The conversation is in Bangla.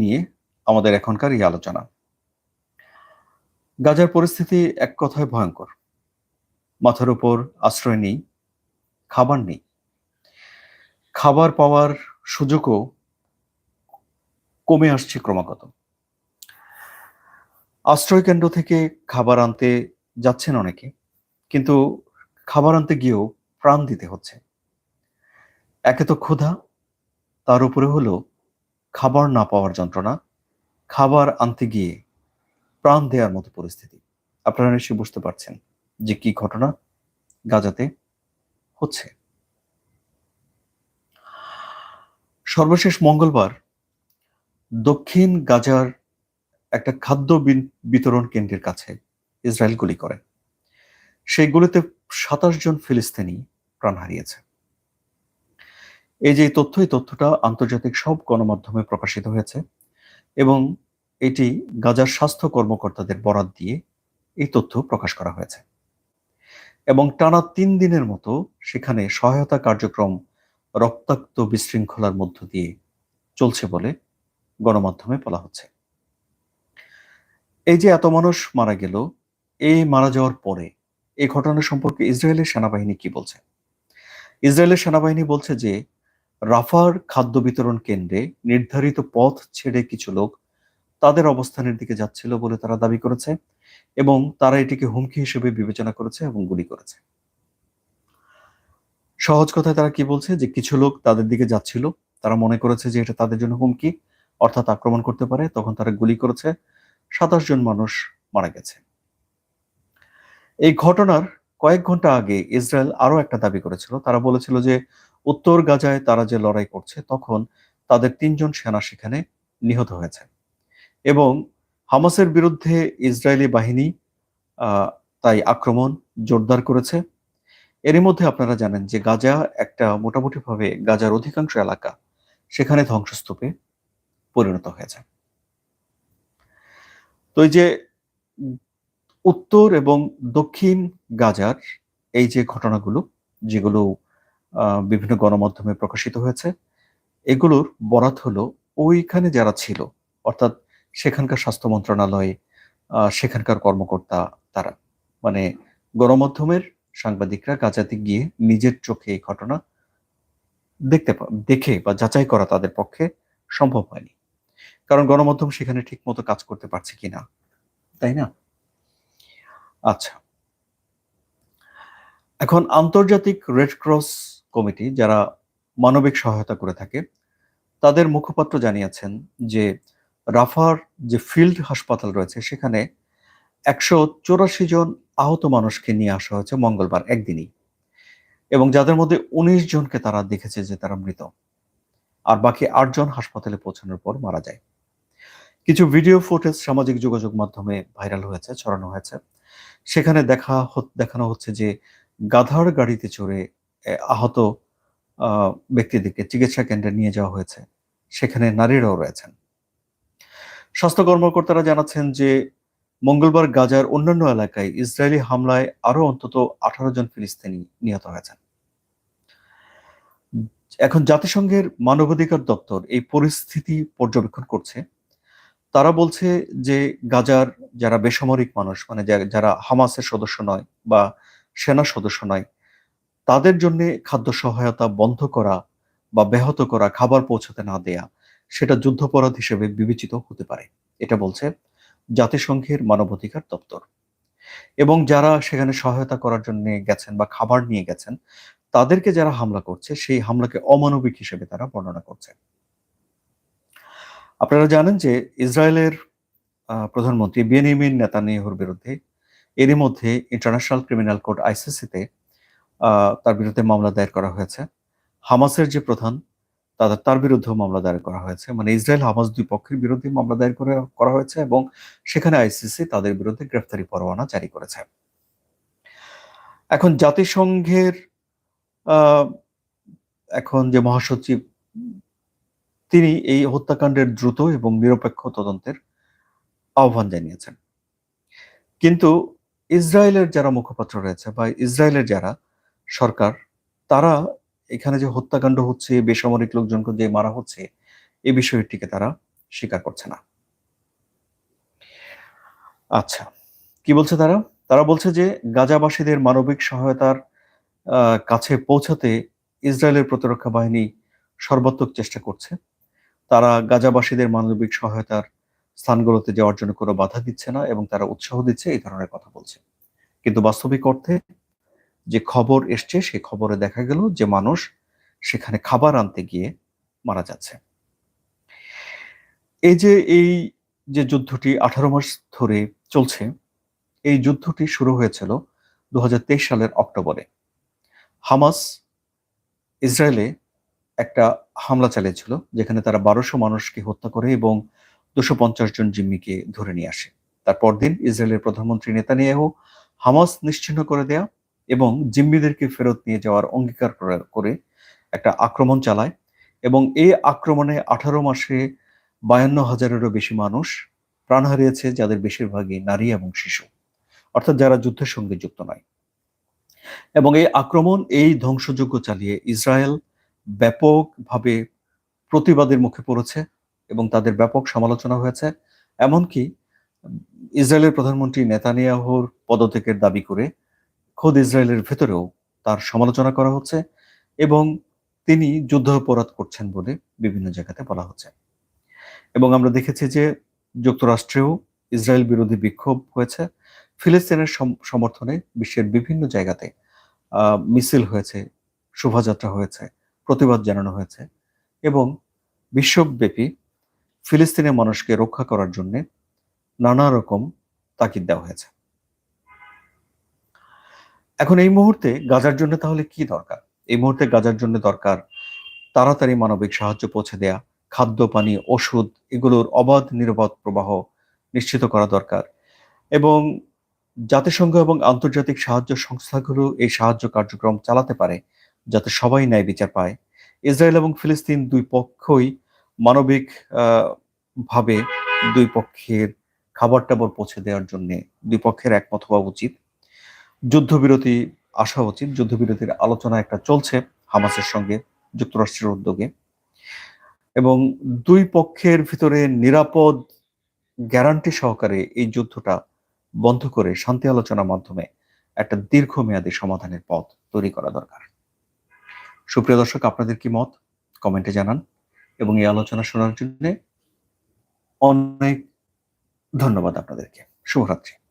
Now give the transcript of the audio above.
নিয়ে আমাদের এখনকার এই আলোচনা। গাজার পরিস্থিতি এক কথায় ভয়ঙ্কর। মাথার উপর আশ্রয় নেই, খাবার নেই। খাবার পাওয়ার সুযোগও কমে আসছে ক্রমাগত। আশ্রয় কেন্দ্র থেকে খাবার আনতে যাচ্ছেন অনেকে, কিন্তু খাবার আনতে গিয়েও প্রাণ দিতে হচ্ছে। একে তো ক্ষুধা, তার উপরে হলো খাবার না পাওয়ার যন্ত্রণা, খাবার আনতে গিয়ে প্রাণ দেওয়ার মতো পরিস্থিতি। আপনারা নিশ্চয়ই বুঝতে পারছেন যে কি ঘটনা গাজাতে হচ্ছে। সর্বশেষ মঙ্গলবার দক্ষিণ গাজার একটা খাদ্য বিতরণ কেন্দ্রের কাছে ইসরায়েল গুলি করে। সেই গুলিতে সাতাশ জন ফিলিস্তিনি প্রাণ হারিয়েছে। এই যে তথ্য এই তথ্যটা আন্তর্জাতিক সব গণমাধ্যমে প্রকাশিত হয়েছে এবং এটি গাজার স্বাস্থ্য কর্মকর্তাদের বরাত দিয়ে এই তথ্য প্রকাশ করা হয়েছে। এবং টানা তিন দিনের মতো সেখানে সহায়তা কার্যক্রম রক্তাক্ত বিশৃঙ্খলার মধ্য দিয়ে চলছে বলে গণমাধ্যমে বলা হচ্ছে। এই যে এত মানুষ মারা গেল, এই মারা যাওয়ার পরে এই ঘটনা সম্পর্কে ইসরায়েলের সেনাবাহিনী কি বলছে? ইসরায়েলের সেনাবাহিনী বলছে যে রাফার খাদ্য বিতরণ কেন্দ্রে নির্ধারিত পথ ছেড়ে কিছু লোক তাদের অবস্থানের দিকে যাচ্ছিল বলে তারা দাবি করেছে এবং তারা এটিকে হুমকি হিসেবে বিবেচনা করেছে এবং গুলি করেছে। সহজ কথায় তারা কি বলছে? যে কিছু লোক তাদের দিকে যাচ্ছিল। তারা মনে করেছে যে এটা তাদের জন্য হুমকি, অর্থাৎ আক্রমণ করতে পারে। তখন তারা গুলি করেছে। সাতাশ জন মানুষ মারা গেছে। এই ঘটনার কয়েক ঘণ্টা আগে ইসরায়েল আরও একটা দাবি করেছিল। তারা বলেছিল যে উত্তর গাজায় তারা যে লড়াই করছে, তখন তাদের তিনজন সেনা সেখানে নিহত হয়েছে। এবং হামাসের বিরুদ্ধে ইসরায়েলি বাহিনী তাই আক্রমণ জোরদার করেছে। এরই মধ্যে আপনারা জানেন যে গাজা একটা মোটামুটিভাবে গাজার অধিকাংশ এলাকা সেখানে ধ্বংসস্তূপে পরিণত হয়েছে। তো এই যে উত্তর এবং দক্ষিণ গাজার এই যে ঘটনাগুলো, যেগুলো বিভিন্ন গণমাধ্যমে প্রকাশিত হয়েছে। এগুলোর বরাত হলো ওইখানে যারা ছিল, অর্থাৎ সেখানকার স্বাস্থ্য মন্ত্রণালয় সেখানকার কর্মকর্তা তারা। মানে গণমাধ্যমের সাংবাদিকরা গাজাতে গিয়ে নিজের চোখে এই ঘটনা দেখতে দেখে বা যাচাই করা তাদের পক্ষে সম্ভব হয়নি। কারণ গণমাধ্যম সেখানে ঠিক মতো কাজ করতে পারছে কিনা, তাই না? আচ্ছা। এখন আন্তর্জাতিক রেড ক্রস কমিটি যারা মানবিক সহায়তা করে থাকে, তাদের মুখপাত্র জানিয়েছেন যে রাফার যে ফিল্ড হাসপাতাল রয়েছে, সেখানে একশো চৌরাশি জন আহত মানুষকে নিয়ে আসা হয়েছে মঙ্গলবার একদিনই। এবং যাদের মধ্যে উনিশ জনকে তারা দেখেছে যে তারা মৃত। আর বাকি আটজন হাসপাতালে পৌঁছানোর পর মারা যায়। কিছু ভিডিও ফুটেজ সামাজিক যোগাযোগ মাধ্যমে ভাইরাল হয়েছে, ছড়ানো হয়েছে। সেখানে দেখা দেখানো হচ্ছে যে গাধার গাড়িতে চড়ে আহত আহ, ব্যক্তিদেরকে চিকিৎসা কেন্দ্রে নিয়ে যাওয়া হয়েছে। সেখানে নারীরাও রয়েছেন। স্বাস্থ্য কর্মকর্তারা জানাচ্ছেন যে মঙ্গলবার গাজার অন্যান্য এলাকায় ইসরায়েলি হামলায় আরও অন্তত আঠারো জন ফিলিস্তিনি নিহত হয়েছেন। এখন জাতিসংঘের মানবাধিকার দপ্তর এই পরিস্থিতি পর্যবেক্ষণ করছে। তারা বলছে যে গাজার যারা বেসামরিক মানুষ মানে যারা হামাসের সদস্য নয় বা সেনা সদস্য নয় তাদের জন্য খাদ্য সহায়তা বন্ধ করা বা ব্যাহত করা খাবার পৌঁছাতে না দেয়া, সেটা যুদ্ধাপরাধ হিসেবে বিবেচিত হতে পারে। এটা বলছে জাতিসংঘের মানবাধিকার দপ্তর। এবং যারা সেখানে সহায়তা করার জন্য গেছেন বা খাবার নিয়ে গেছেন, তাদেরকে যারা হামলা করছে, সেই হামলাকে অমানবিক হিসেবে তারা বর্ণনা করছে। আপনারা জানেন যে ইসরায়েলের প্রধানমন্ত্রী বেনিমিন নেতানিয়াহুর বিরুদ্ধে এরই মধ্যে ইন্টারন্যাশনাল ক্রিমিনাল কোর্ট আইসিসিতে তার বিরুদ্ধে মামলা দায়ের করা হয়েছে। হামাসের যে প্রধান, তাদের, তার বিরুদ্ধেও মামলা দায়ের করা হয়েছে। মানে ইসরায়েল হামাস দুই পক্ষের বিরুদ্ধে মামলা দায়ের করে, করা হয়েছে এবং সেখানে আইসিসি তাদের বিরুদ্ধে গ্রেফতারি পরোয়ানা জারি করেছে। এখন জাতিসংঘের এখন যে মহাসচিব, তিনি এই হত্যাকাণ্ডের দ্রুত এবং নিরপেক্ষ তদন্তের আহ্বান জানিয়েছেন। কিন্তু ইসরায়েলের যারা মুখপাত্র রয়েছে বা ইসরায়েলের যারা সরকার, তারা এখানে যে হত্যাকাণ্ড হচ্ছে, বেসামরিক লোকজনকে যে মারা হচ্ছে, এ বিষয়টিকে তারা স্বীকার করছে না। আচ্ছা কি বলছে তারা? তারা বলছে যে গাজাবাসীদের মানবিক সহায়তার কাছে পৌঁছাতে ইসরায়েলের প্রতিরক্ষা বাহিনী সর্বাত্মক চেষ্টা করছে। তারা গাজাবাসীদের মানবিক সহায়তার স্থানগুলোতে যাওয়ার জন্য কোনো বাধা দিচ্ছে না এবং তারা উৎসাহ দিচ্ছে, এই ধরনের কথা বলছে। কিন্তু বাস্তবিক অর্থে যে খবর এসছে সেই খবরে দেখা গেল যে মানুষ সেখানে খাবার আনতে গিয়ে মারা যাচ্ছে। এই যে এই যে যুদ্ধটি আঠারো মাস ধরে চলছে, এই যুদ্ধটি শুরু হয়েছিল দু হাজার তেইশ সালের অক্টোবরে। হামাস ইসরায়েলে একটা হামলা চালিয়েছিল, যেখানে তারা বারোশো মানুষকে হত্যা করে এবং দুশো পঞ্চাশ জন জিম্মিকে ধরে নিয়ে আসে। তারপর দিন ইসরায়েলের প্রধানমন্ত্রী নেতানিয়াহু হামাস নিশ্চিহ্ন করে দেয়া এবং জিম্মিদেরকে ফেরত নিয়ে যাওয়ার অঙ্গীকার করে- একটা আক্রমণ চালায় এবং এই আক্রমণে আঠারো মাসে বায়ান্ন হাজারেরও বেশি মানুষ প্রাণ হারিয়েছে, যাদের বেশিরভাগই নারী এবং শিশু। অর্থাৎ যারা যুদ্ধের সঙ্গে যুক্ত নয়। এবং এই আক্রমণ, এই ধ্বংসযজ্ঞ চালিয়ে ইসরায়েল ব্যাপকভাবে প্রতিবাদের মুখে পড়েছে এবং তাদের ব্যাপক সমালোচনা হয়েছে। এমনকি ইসরায়েলের প্রধানমন্ত্রী নেতানিয়াহুর পদত্যাগের দাবি করে খোদ ইসরায়েলের ভেতরেও তার সমালোচনা করা হচ্ছে এবং তিনি যুদ্ধ অপরাধ করছেন বলে বিভিন্ন জায়গাতে বলা হচ্ছে। এবং আমরা দেখেছি যে যুক্তরাষ্ট্রেও ইসরায়েল বিরোধী বিক্ষোভ হয়েছে। ফিলিস্তিনের সম- সমর্থনে বিশ্বের বিভিন্ন জায়গাতে মিছিল হয়েছে, শোভাযাত্রা হয়েছে, প্রতিবাদ জানানো হয়েছে এবং বিশ্বব্যাপী ফিলিস্তিনের মানুষকে রক্ষা করার জন্য নানা রকম তাকিদ দেওয়া হয়েছে। এখন এই মুহূর্তে গাজার জন্য তাহলে কি দরকার? এই মুহূর্তে গাজার জন্য দরকার তাড়াতাড়ি মানবিক সাহায্য পৌঁছে দেয়া, খাদ্য, পানি, ওষুধ এগুলোর অবাধ, নিরাপদ প্রবাহ নিশ্চিত করা দরকার। এবং জাতিসংঘ এবং আন্তর্জাতিক সাহায্য সংস্থাগুলো এই সাহায্য কার্যক্রম চালাতে পারে যাতে সবাই ন্যায় বিচার পায়। ইসরায়েল এবং ফিলিস্তিন দুই পক্ষই মানবিক ভাবে দুই পক্ষের খাবার টাবার পৌঁছে দেওয়ার জন্য দুই পক্ষের একমত হওয়া উচিত। যুদ্ধবিরতি আসা উচিত যুদ্ধবিরতির আলোচনা একটা চলছে হামাসের সঙ্গে যুক্তরাষ্ট্রের উদ্যোগে। এবং দুই পক্ষের ভিতরে নিরাপদ গ্যারান্টি সহকারে এই যুদ্ধটা বন্ধ করে শান্তি আলোচনার মাধ্যমে একটা দীর্ঘমেয়াদী সমাধানের পথ তৈরি করা দরকার। সুপ্রিয় দর্শক, আপনাদের কি মত? কমেন্টে জানান। এবং এই আলোচনা শোনার জন্য অনেক ধন্যবাদ আপনাদেরকে। শুভরাত্রি।